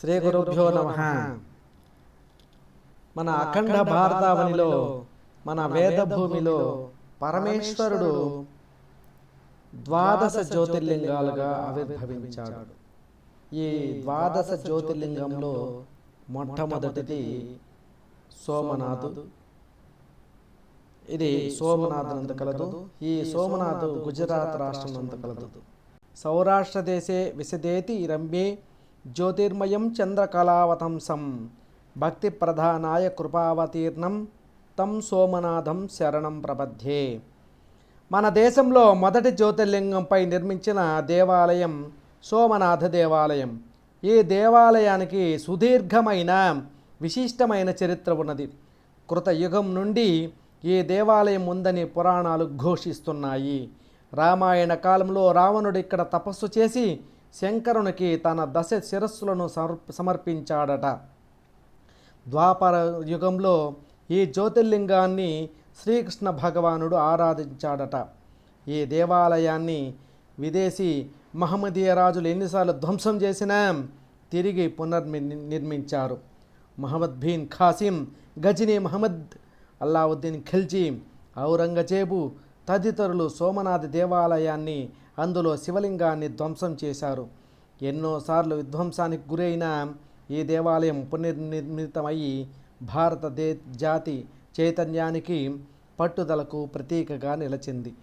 శ్రీ గురుభ్యో నమ. మన అఖండ భారతావనిలో మన వేద భూమిలో పరమేశ్వరుడు ద్వాదశ జ్యోతిర్లింగాలుగా ఆవిర్భవించాడు. ఈ ద్వాదశ జ్యోతిర్లింగంలో మొట్టమొదటిది సోమనాథు. ఇది సోమనాథ్ నందు కలదు. ఈ సోమనాథ్ గుజరాత్ రాష్ట్రం నందు కలదు. సౌరాష్ట్ర దేశే విశదేతి రమ్యే జ్యోతిర్మయం చంద్రకళావతంసం భక్తి ప్రధానాయ కృపావతీర్ణం తం సోమనాథం శరణం ప్రబద్ధే మన దేశంలో మొదటి జ్యోతిర్లింగంపై నిర్మించిన దేవాలయం సోమనాథ దేవాలయం. ఈ దేవాలయానికి సుదీర్ఘమైన విశిష్టమైన చరిత్ర ఉన్నది. కృతయుగం నుండి ఈ దేవాలయం ఉందని పురాణాలు ఘోషిస్తున్నాయి. రామాయణ కాలంలో రావణుడు ఇక్కడ తపస్సు చేసి శంకరునికి తన దశ శిరస్సులను సమర్ సమర్పించాడట. ద్వాపర యుగంలో ఈ జ్యోతిర్లింగాన్ని శ్రీకృష్ణ భగవానుడు ఆరాధించాడట. ఈ దేవాలయాన్ని విదేశీ మహమ్మదీయ రాజులు ఎన్నిసార్లు ధ్వంసం చేసినా తిరిగి పునర్మి నిర్మించారు. మహమ్మద్ బీన్ ఖాసిం గజనీ మహమ్మద్ అల్లావుద్దీన్ ఖిల్జీ ఔరంగజేబు తదితరులు సోమనాథ్ దేవాలయాన్ని అందులో శివలింగాన్ని ధ్వంసం చేశారు. ఎన్నోసార్లు విధ్వంసానికి గురైన ఈ దేవాలయం పునర్నిర్మితమయ్యి భారత దే జాతి చైతన్యానికి పట్టుదలకు ప్రతీకగా నిలిచింది.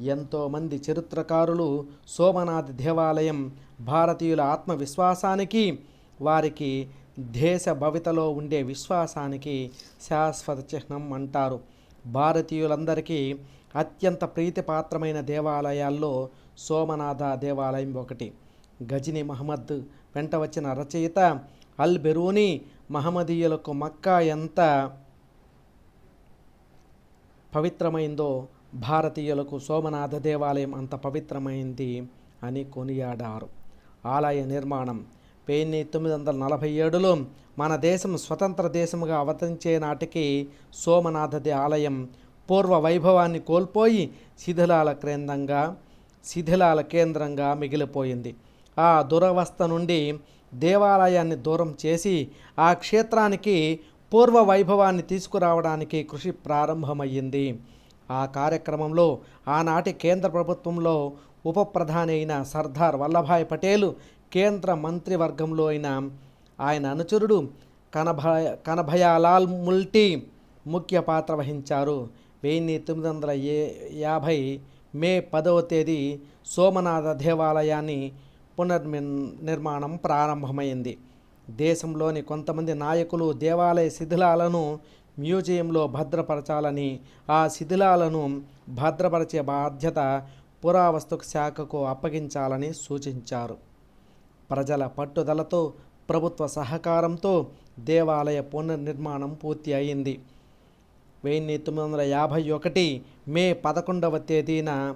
ఎంతోమంది చరిత్రకారులు సోమనాథ్ దేవాలయం భారతీయుల ఆత్మవిశ్వాసానికి వారికి దేశ భవితలో ఉండే విశ్వాసానికి శాశ్వత చిహ్నం అంటారు. భారతీయులందరికీ అత్యంత ప్రీతిపాత్రమైన దేవాలయాల్లో సోమనాథ దేవాలయం ఒకటి. గజని మహమ్మద్ వెంట వచ్చిన రచయిత అల్ బెరూని మహమ్మదీయులకు మక్కా ఎంత పవిత్రమైందో భారతీయులకు సోమనాథ దేవాలయం అంత పవిత్రమైంది అని కొనియాడారు. ఆలయ నిర్మాణం వెయ్యి తొమ్మిది వందల నలభై ఏడులో మన దేశం స్వతంత్ర దేశముగా అవతరించే నాటికి సోమనాథ దే ఆలయం పూర్వ వైభవాన్ని కోల్పోయి శిథిలాల కేంద్రంగా శిథిలాల కేంద్రంగా మిగిలిపోయింది. ఆ దురవస్థ నుండి దేవాలయాన్ని దూరం చేసి ఆ క్షేత్రానికి పూర్వ వైభవాన్ని తీసుకురావడానికి కృషి ప్రారంభమయ్యింది. ఆ కార్యక్రమంలో ఆనాటి కేంద్ర ప్రభుత్వంలో ఉప ప్రధాని అయిన సర్దార్ వల్లభాయ్ పటేల్ కేంద్ర మంత్రివర్గంలో అయిన ఆయన అనుచరుడు కనభయ కనభయాలాల్ ముల్టీ ముఖ్య పాత్ర వహించారు. వెయ్యి తొమ్మిది వందల ఏ యాభై మే పదవ తేదీ సోమనాథ దేవాలయాన్ని పునర్మి నిర్మాణం ప్రారంభమైంది. దేశంలోని కొంతమంది నాయకులు దేవాలయ శిథిలాలను మ్యూజియంలో భద్రపరచాలని ఆ శిథిలాలను భద్రపరిచే బాధ్యత పురావస్తు శాఖకు అప్పగించాలని సూచించారు. ప్రజల పట్టుదలతో ప్రభుత్వ సహకారంతో దేవాలయ పునర్నిర్మాణం పూర్తి అయింది. వెయ్యి తొమ్మిది వందల యాభై ఒకటి మే పదకొండవ తేదీన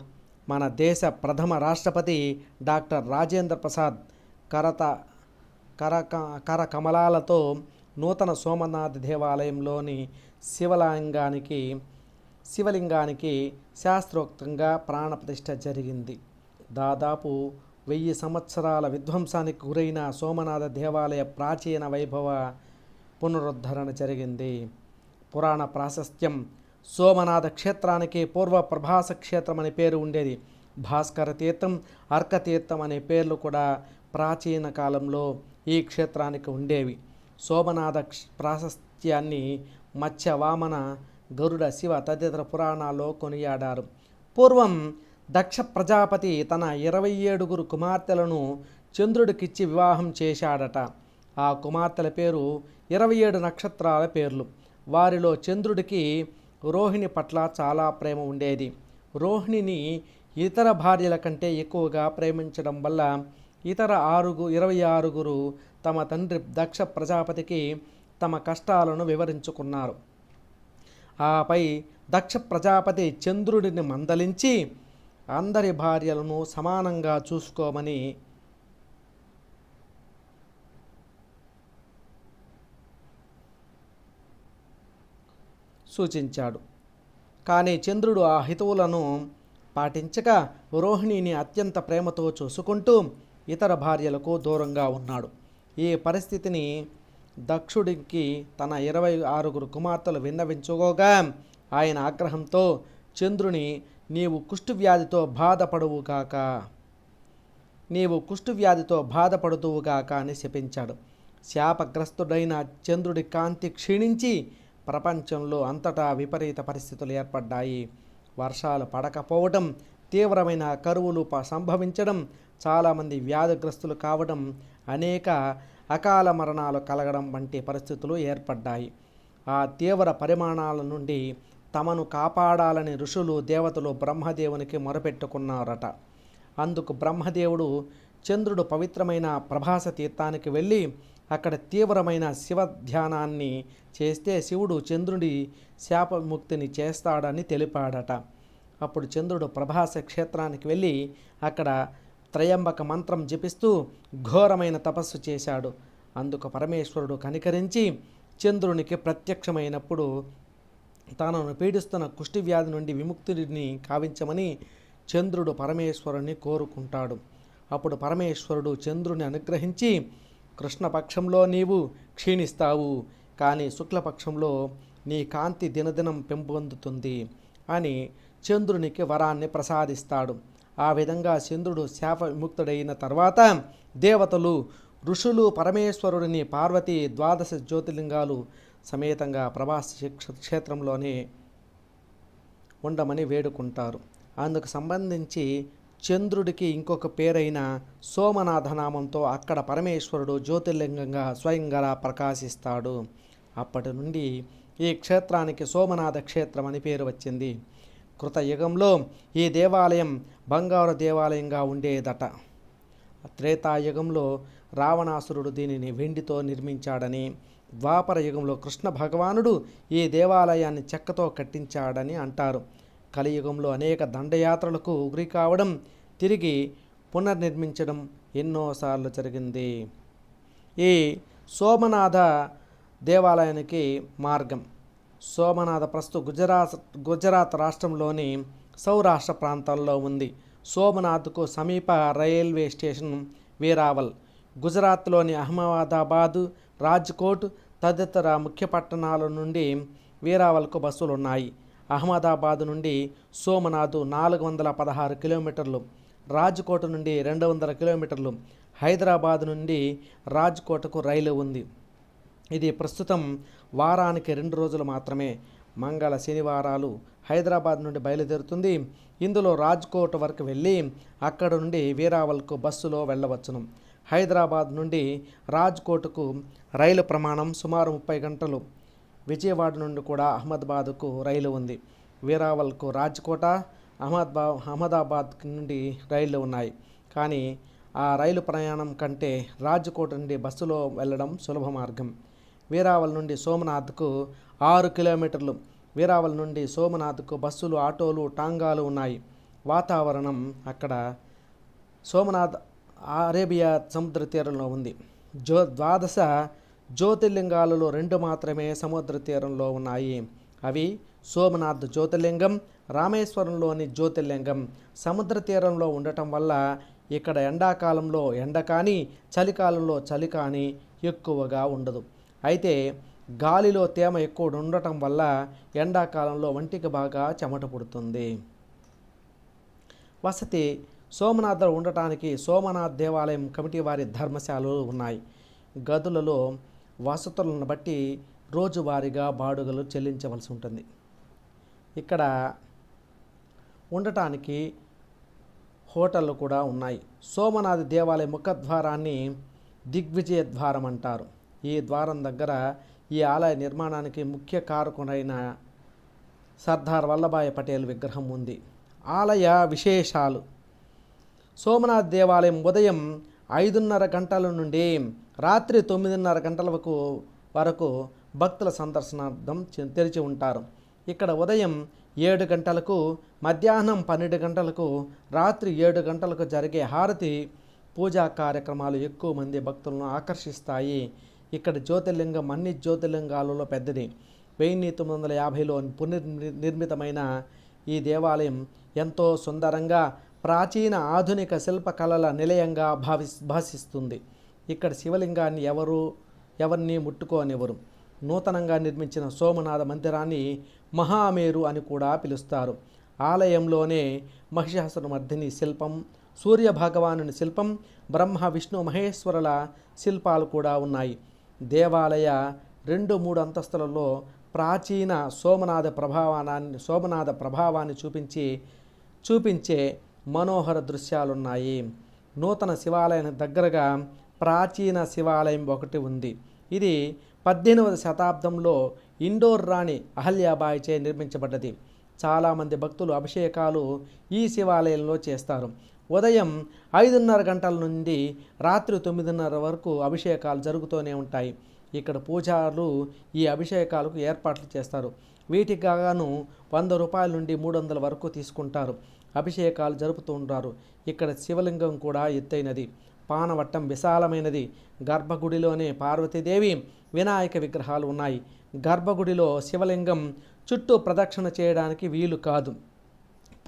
మన దేశ ప్రథమ రాష్ట్రపతి డాక్టర్ రాజేంద్ర ప్రసాద్ కరత కరక కరకమలాలతో నూతన సోమనాథ్ దేవాలయంలోని శివలింగానికి శివలింగానికి శాస్త్రోక్తంగా ప్రాణప్రతిష్ఠ జరిగింది. దాదాపు వెయ్యి సంవత్సరాల విధ్వంసానికి గురైన సోమనాథ దేవాలయ ప్రాచీన వైభవ పునరుద్ధరణ జరిగింది. పురాణ ప్రాశస్త్యం. సోమనాథ క్షేత్రానికి పూర్వ ప్రభాస క్షేత్రం అనే పేరు ఉండేది. భాస్కర తీర్థం అర్కతీర్థం అనే పేర్లు కూడా ప్రాచీన కాలంలో ఈ క్షేత్రానికి ఉండేవి. సోమనాథ క్ష- ప్రాశస్త్యాన్ని మత్స్య వామన గరుడ శివ తదితర పురాణాల్లో కొనియాడారు. పూర్వం దక్ష ప్రజాపతి తన ఇరవై ఏడుగురు కుమార్తెలను చంద్రుడికిచ్చి వివాహం చేశాడట. ఆ కుమార్తెల పేరు ఇరవై ఏడు నక్షత్రాల పేర్లు. వారిలో చంద్రుడికి రోహిణి పట్ల చాలా ప్రేమ ఉండేది. రోహిణిని ఇతర భార్యల కంటే ఎక్కువగా ప్రేమించడం వల్ల ఇతర ఆరుగు ఇరవై ఆరుగురు తమ తండ్రి దక్ష ప్రజాపతికి తమ కష్టాలను వివరించుకున్నారు. ఆపై దక్ష ప్రజాపతి చంద్రుడిని మందలించి అందరి భార్యలను సమానంగా చూసుకోమని సూచించాడు. కానీ చంద్రుడు ఆ హితువులను పాటించక రోహిణిని అత్యంత ప్రేమతో చూసుకుంటూ ఇతర భార్యలకు దూరంగా ఉన్నాడు. ఈ పరిస్థితిని దక్షుడికి తన ఇరవై ఆరుగురు కుమార్తెలు విన్నవించుకోగా ఆయన ఆగ్రహంతో చంద్రుని నీవు కుష్ఠవ్యాధితో బాధపడువు కాక నీవు కుష్ఠవ్యాధితో బాధపడుతువుగాక అని శపించాడు. శాపగ్రస్తుడైన చంద్రుడి కాంతి క్షీణించి ప్రపంచంలో అంతటా విపరీత పరిస్థితులు ఏర్పడ్డాయి. వర్షాలు పడకపోవడం తీవ్రమైన కరువులు సంభవించడం చాలామంది వ్యాధిగ్రస్తులు కావడం అనేక అకాల మరణాలు కలగడం వంటి పరిస్థితులు ఏర్పడ్డాయి. ఆ తీవ్ర పరిమాణాల నుండి తమను కాపాడాలని ఋషులు దేవతలు బ్రహ్మదేవునికి మొరపెట్టుకున్నారట. అందుకు బ్రహ్మదేవుడు చంద్రుడు పవిత్రమైన ప్రభాస తీర్థానికి వెళ్ళి అక్కడ తీవ్రమైన శివ ధ్యానాన్ని చేస్తే శివుడు చంద్రుడి శాపముక్తిని చేస్తాడని తెలిపాడట. అప్పుడు చంద్రుడు ప్రభాస క్షేత్రానికి వెళ్ళి అక్కడ త్రయంబక మంత్రం జపిస్తూ ఘోరమైన తపస్సు చేశాడు. అందుకు పరమేశ్వరుడు కనికరించి చంద్రునికి ప్రత్యక్షమైనప్పుడు తనను పీడిస్తున్న కుష్టి వ్యాధి నుండి విముక్తుడిని కావించమని చంద్రుడు పరమేశ్వరుని కోరుకుంటాడు. అప్పుడు పరమేశ్వరుడు చంద్రుని అనుగ్రహించి కృష్ణపక్షంలో నీవు క్షీణిస్తావు కానీ శుక్లపక్షంలో నీ కాంతి దినదినం పెంపొందుతుంది అని చంద్రునికి వరాన్ని ప్రసాదిస్తాడు. ఆ విధంగా చంద్రుడు శాప విముక్తుడైన తర్వాత దేవతలు ఋషులు పరమేశ్వరుడిని పార్వతి ద్వాదశ జ్యోతిర్లింగాలు సమేతంగా ప్రభాస్ క్షేత్రంలోనే ఉండమని వేడుకుంటారు. అందుకు సంబంధించి చంద్రుడికి ఇంకొక పేరైన సోమనాథ నామంతో అక్కడ పరమేశ్వరుడు జ్యోతిర్లింగంగా స్వయంగా ప్రకాశిస్తాడు. అప్పటి నుండి ఈ క్షేత్రానికి సోమనాథ క్షేత్రం అని పేరు వచ్చింది. కృతయుగంలో ఈ దేవాలయం బంగారు దేవాలయంగా ఉండేదట. త్రేతాయుగంలో రావణాసురుడు దీనిని వెండితో నిర్మించాడని ద్వాపర యుగంలో కృష్ణ భగవానుడు ఈ దేవాలయాన్ని చెక్కతో కట్టించాడని అంటారు. కలియుగంలో అనేక దండయాత్రలకు గురి కావడం తిరిగి పునర్నిర్మించడం ఎన్నోసార్లు జరిగింది. ఈ సోమనాథ దేవాలయానికి మార్గం. సోమనాథ ప్రస్తుత గుజరాత్ గుజరాత్ రాష్ట్రంలోని సౌరాష్ట్ర ప్రాంతాల్లో ఉంది. సోమనాథ్కు సమీప రైల్వే స్టేషన్ వీరావల్ గుజరాత్లోని అహ్మదాబాదు రాజ్కోట్ తదితర ముఖ్య పట్టణాల నుండి వీరావల్కు బస్సులు ఉన్నాయి అహ్మదాబాద్ నుండి సోమనాథ్ నాలుగు వందల పదహారు కిలోమీటర్లు రాజ్కోట్ నుండి రెండు వందల కిలోమీటర్లు హైదరాబాద్ నుండి రాజ్కోటకు రైలు ఉంది. ఇది ప్రస్తుతం వారానికి రెండు రోజులు మాత్రమే. మంగళ శనివారాలు హైదరాబాద్ నుండి బయలుదేరుతుంది. ఇందులో రాజ్కోట్ వరకు వెళ్ళి అక్కడ నుండి వీరావల్కు బస్సులో వెళ్ళవచ్చును. హైదరాబాద్ నుండి రాజ్కోట్కు రైలు ప్రమాణం సుమారు ముప్పై గంటలు. విజయవాడ నుండి కూడా అహ్మదాబాద్కు రైలు ఉంది. వీరావల్కు రాజ్కోట అహ్మదాబా అహ్మదాబాద్ నుండి రైళ్ళు ఉన్నాయి. కానీ ఆ రైలు ప్రయాణం కంటే రాజ్కోట్ నుండి బస్సులో వెళ్ళడం సులభ మార్గం. వీరావల్ నుండి సోమనాథ్కు ఆరు కిలోమీటర్లు. వీరావల్ నుండి సోమనాథ్కు బస్సులు ఆటోలు టాంగాలు ఉన్నాయి. వాతావరణం అక్కడ సోమనాథ్ అరేబియా సముద్ర తీరంలో ఉంది. జో ద్వాదశ జ్యోతిర్లింగాలలో రెండు మాత్రమే సముద్ర తీరంలో ఉన్నాయి. అవి సోమనాథ్ జ్యోతిర్లింగం రామేశ్వరంలోని జ్యోతిర్లింగం. సముద్ర తీరంలో ఉండటం వల్ల ఇక్కడ ఎండాకాలంలో ఎండ కానీ చలికాలంలో చలి కానీ ఎక్కువగా ఉండదు. అయితే గాలిలో తేమ ఎక్కువ ఉండటం వల్ల ఎండాకాలంలో వంటికి బాగా చెమట పుడుతుంది. వసతి సోమనాథ్ ఉండటానికి సోమనాథ్ దేవాలయం కమిటీ వారి ధర్మశాలలు ఉన్నాయి. గదులలో వసతులను బట్టి రోజువారీగా బాడుగలు చెల్లించవలసి ఉంటుంది. ఇక్కడ ఉండటానికి హోటళ్ళు కూడా ఉన్నాయి. సోమనాథ్ దేవాలయ ముఖద్వారాన్ని దిగ్విజయ ద్వారం అంటారు. ఈ ద్వారం దగ్గర ఈ ఆలయ నిర్మాణానికి ముఖ్య కారకుడైన సర్దార్ వల్లభాయ్ పటేల్ విగ్రహం ఉంది. ఆలయ విశేషాలు. సోమనాథ్ దేవాలయం ఉదయం ఐదున్నర గంటల నుండి రాత్రి తొమ్మిదిన్నర గంటల వరకు వరకు భక్తుల సందర్శనార్థం తెరిచి ఉంటారు. ఇక్కడ ఉదయం ఏడు గంటలకు మధ్యాహ్నం పన్నెండు గంటలకు రాత్రి ఏడు గంటలకు జరిగే హారతి పూజా కార్యక్రమాలు ఎక్కువ మంది భక్తులను ఆకర్షిస్తాయి. ఇక్కడ జ్యోతిర్లింగం అన్ని జ్యోతిర్లింగాలలో పెద్దది. వెయ్యి తొమ్మిది వందల యాభైలో పునర్నిర్మితమైన నిర్మితమైన ఈ దేవాలయం ఎంతో సుందరంగా ప్రాచీన ఆధునిక శిల్పకళల నిలయంగా భావి భాషిస్తుంది ఇక్కడ శివలింగాన్ని ఎవరు ఎవరిని ముట్టుకోనివ్వరు. నూతనంగా నిర్మించిన సోమనాథ మందిరాన్ని మహామేరు అని కూడా పిలుస్తారు. ఆలయంలోనే మహిషాసురమర్ధిని శిల్పం సూర్య భగవానుని శిల్పం బ్రహ్మ విష్ణు మహేశ్వరుల శిల్పాలు కూడా ఉన్నాయి. దేవాలయ రెండు మూడు అంతస్తులలో ప్రాచీన సోమనాథ ప్రభావాన్ని సోమనాథ ప్రభావాన్ని చూపించి చూపించే మనోహర దృశ్యాలున్నాయి. నూతన శివాలయానికి దగ్గరగా ప్రాచీన శివాలయం ఒకటి ఉంది. ఇది పద్దెనిమిదవ శతాబ్దంలో ఇండోర్ రాణి అహల్యాబాయిచే నిర్మించబడ్డది. చాలామంది భక్తులు అభిషేకాలు ఈ శివాలయంలో చేస్తారు. ఉదయం ఐదున్నర గంటల నుండి రాత్రి తొమ్మిదిన్నర వరకు అభిషేకాలు జరుగుతూనే ఉంటాయి. ఇక్కడ పూజారులు ఈ అభిషేకాలకు ఏర్పాట్లు చేస్తారు. వీటికి గాను వంద రూపాయల నుండి మూడు వందల వరకు తీసుకుంటారు. అభిషేకాలు జరుపుతూ ఉంటారు. ఇక్కడ శివలింగం కూడా ఎత్తైనది. పానవట్టం విశాలమైనది. గర్భగుడిలోనే పార్వతీదేవి వినాయక విగ్రహాలు ఉన్నాయి. గర్భగుడిలో శివలింగం చుట్టూ ప్రదక్షిణ చేయడానికి వీలు కాదు.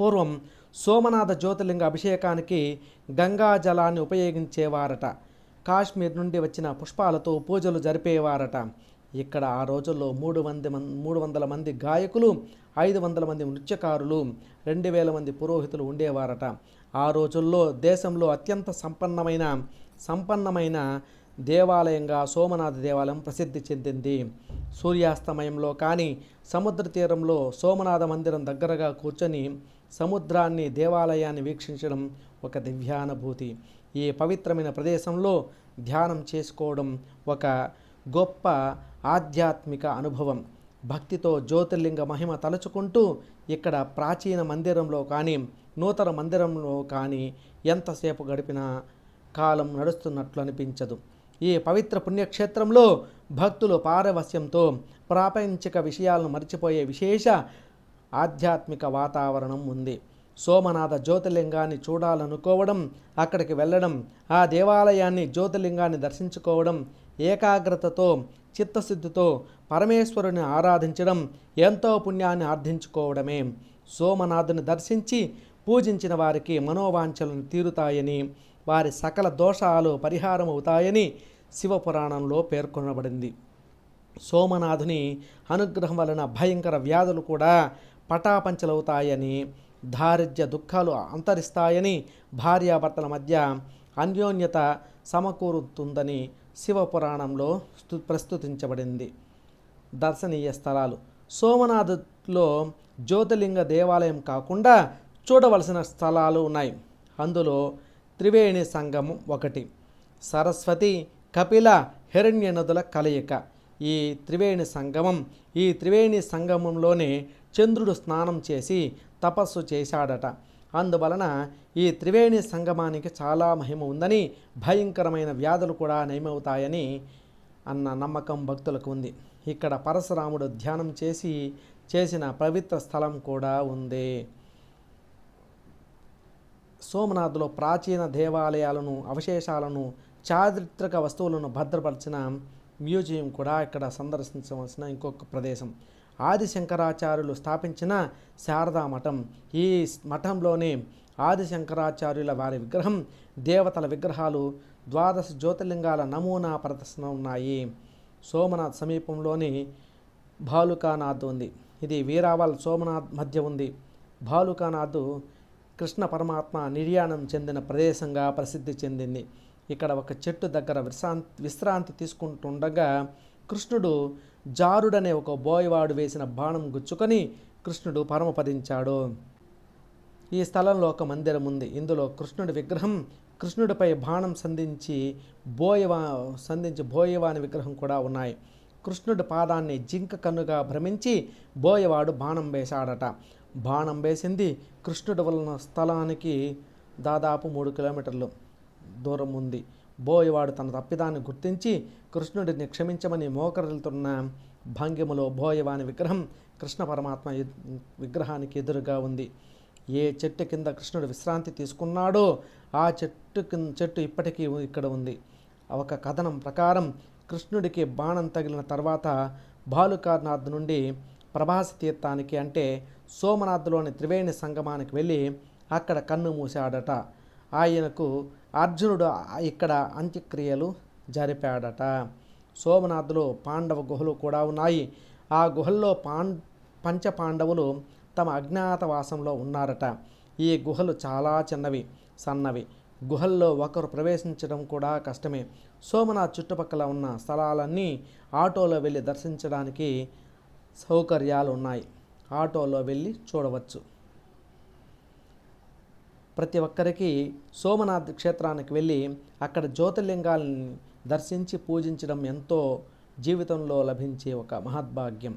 పూర్వం సోమనాథ జ్యోతిర్లింగ అభిషేకానికి గంగా జలాన్ని ఉపయోగించేవారట. కాశ్మీర్ నుండి వచ్చిన పుష్పాలతో పూజలు జరిపేవారట. ఇక్కడ ఆ రోజుల్లో మూడు మంది మూడు వందల మంది గాయకులు ఐదు వందల మంది నృత్యకారులు రెండు వేల మంది పురోహితులు ఉండేవారట. ఆ రోజుల్లో దేశంలో అత్యంత సంపన్నమైన సంపన్నమైన దేవాలయంగా సోమనాథ దేవాలయం ప్రసిద్ధి చెందింది. సూర్యాస్తమయంలో కానీ సముద్ర తీరంలో సోమనాథ మందిరం దగ్గరగా కూర్చొని సముద్రాన్ని దేవాలయాన్ని వీక్షించడం ఒక దివ్యానుభూతి. ఈ పవిత్రమైన ప్రదేశంలో ధ్యానం చేసుకోవడం ఒక గొప్ప ఆధ్యాత్మిక అనుభవం. భక్తితో జ్యోతిర్లింగ మహిమ తలుచుకుంటూ ఇక్కడ ప్రాచీన మందిరంలో కానీ నూతన మందిరంలో కానీ ఎంతసేపు గడిపినా కాలం నడుస్తున్నట్లు అనిపించదు. ఈ పవిత్ర పుణ్యక్షేత్రంలో భక్తులు పారవస్యంతో ప్రాపంచిక విషయాలను మర్చిపోయే విశేష ఆధ్యాత్మిక వాతావరణం ఉంది. సోమనాథ జ్యోతిర్లింగాన్ని చూడాలనుకోవడం అక్కడికి వెళ్ళడం ఆ దేవాలయాన్ని జ్యోతిర్లింగాన్ని దర్శించుకోవడం ఏకాగ్రతతో చిత్తశుద్ధితో పరమేశ్వరుని ఆరాధించడం ఎంతో పుణ్యాన్ని ఆర్ధించుకోవడమే సోమనాథుని దర్శించి పూజించిన వారికి మనోవాంఛలను తీరుతాయని వారి సకల దోషాలు పరిహారం అవుతాయని శివపురాణంలో పేర్కొనబడింది. సోమనాథుని అనుగ్రహం వలన భయంకర వ్యాధులు కూడా పటాపంచలవుతాయని దారిద్ర్య దుఃఖాలు అంతరిస్తాయని భార్యాభర్తల మధ్య అన్యోన్యత సమకూరుతుందని శివపురాణంలో స్తు ప్రస్తుతించబడింది. దర్శనీయ స్థలాలు. సోమనాథ్లో జ్యోతిలింగ దేవాలయం కాకుండా చూడవలసిన స్థలాలు ఉన్నాయి. అందులో త్రివేణి సంగమం ఒకటి సరస్వతి కపిల హిరణ్య నదుల కలయిక. ఈ త్రివేణి సంగమం ఈ త్రివేణి సంగమంలోనే చంద్రుడు స్నానం చేసి తపస్సు చేశాడట. అందువలన ఈ త్రివేణి సంగమానికి చాలా మహిమ ఉందని భయంకరమైన వ్యాధులు కూడా నయమవుతాయని అన్న నమ్మకం భక్తులకు ఉంది. ఇక్కడ పరశురాముడు ధ్యానం చేసి చేసిన పవిత్ర స్థలం కూడా ఉంది. సోమనాథ్లో ప్రాచీన దేవాలయాలను అవశేషాలను చారిత్రక వస్తువులను భద్రపరిచిన మ్యూజియం కూడా ఇక్కడ సందర్శించవలసిన ఇంకొక ప్రదేశం. ఆది శంకరాచార్యులు స్థాపించిన శారదా మఠం. ఈ మఠంలోనే ఆది శంకరాచార్యుల వారి విగ్రహం దేవతల విగ్రహాలు ద్వాదశ జ్యోతిర్లింగాల నమూనా ప్రదర్శన ఉన్నాయి. సోమనాథ్ సమీపంలోని భాలుకానాథ్ ఉంది. ఇది వీరావల్ సోమనాథ్ మధ్య ఉంది. భాలుకానాథ్ కృష్ణ పరమాత్మ నిర్యాణం చెందిన ప్రదేశంగా ప్రసిద్ధి చెందింది. ఇక్కడ ఒక చెట్టు దగ్గర విశ్రాంతి విశ్రాంతి తీసుకుంటుండగా కృష్ణుడు జారుడనే ఒక బోయవాడు వేసిన బాణం గుచ్చుకొని కృష్ణుడు పరమపదించాడు. ఈ స్థలంలో ఒక మందిరం ఉంది. ఇందులో కృష్ణుడి విగ్రహం కృష్ణుడిపై బాణం సంధించి బోయవా సంధించి బోయవాని విగ్రహం కూడా ఉన్నాయి. కృష్ణుడి పాదాన్ని జింక కన్నుగా భ్రమించి బోయవాడు బాణం వేశాడట. బాణం వేసింది కృష్ణుడు వలన స్థలానికి దాదాపు మూడు కిలోమీటర్లు దూరం ఉంది. బోయవాడు తన తప్పిదాన్ని గుర్తించి కృష్ణుడిని క్షమించమని మోకరిల్తున్న భంగిమలో బోయవాని విగ్రహం కృష్ణ పరమాత్మ విగ్రహానికి ఎదురుగా ఉంది. ఏ చెట్టు కింద కృష్ణుడు విశ్రాంతి తీసుకున్నాడో ఆ చెట్టు కింద చెట్టు ఇప్పటికీ ఇక్కడ ఉంది. ఒక కథనం ప్రకారం కృష్ణుడికి బాణం తగిలిన తర్వాత బాలుకార్నాథ్ నుండి ప్రభాస తీర్థానికి అంటే సోమనాథ్లోని త్రివేణి సంగమానికి వెళ్ళి అక్కడ కన్ను మూశాడట. ఆయనకు అర్జునుడు ఇక్కడ అంత్యక్రియలు జరిపాడట. సోమనాథ్లో పాండవ గుహలు కూడా ఉన్నాయి. ఆ గుహల్లో పాం పంచ పాండవులు తమ అజ్ఞాతవాసంలో ఉన్నారట. ఈ గుహలు చాలా చిన్నవి సన్నవి. గుహల్లో ఒకరు ప్రవేశించడం కూడా కష్టమే. సోమనాథ్ చుట్టుపక్కల ఉన్న స్థలాలన్నీ ఆటోలో వెళ్ళి దర్శించడానికి సౌకర్యాలు ఉన్నాయి. ఆటోలో వెళ్ళి చూడవచ్చు. ప్రతి ఒక్కరికి సోమనాథ్ క్షేత్రానికి వెళ్ళి అక్కడ జ్యోతిర్లింగాల్ని దర్శించి పూజించడం ఎంతో జీవితంలో లభించే ఒక మహద్భాగ్యం.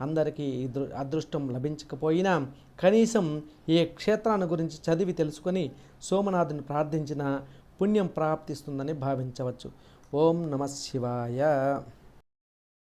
అందరికీ ఈ అదృష్టం లభించకపోయినా కనీసం ఈ క్షేత్రాన్ని గురించి చదివి తెలుసుకొని సోమనాథుని ప్రార్థించిన పుణ్యం ప్రాప్తిస్తుందని భావించవచ్చు. ఓం నమ శివాయ.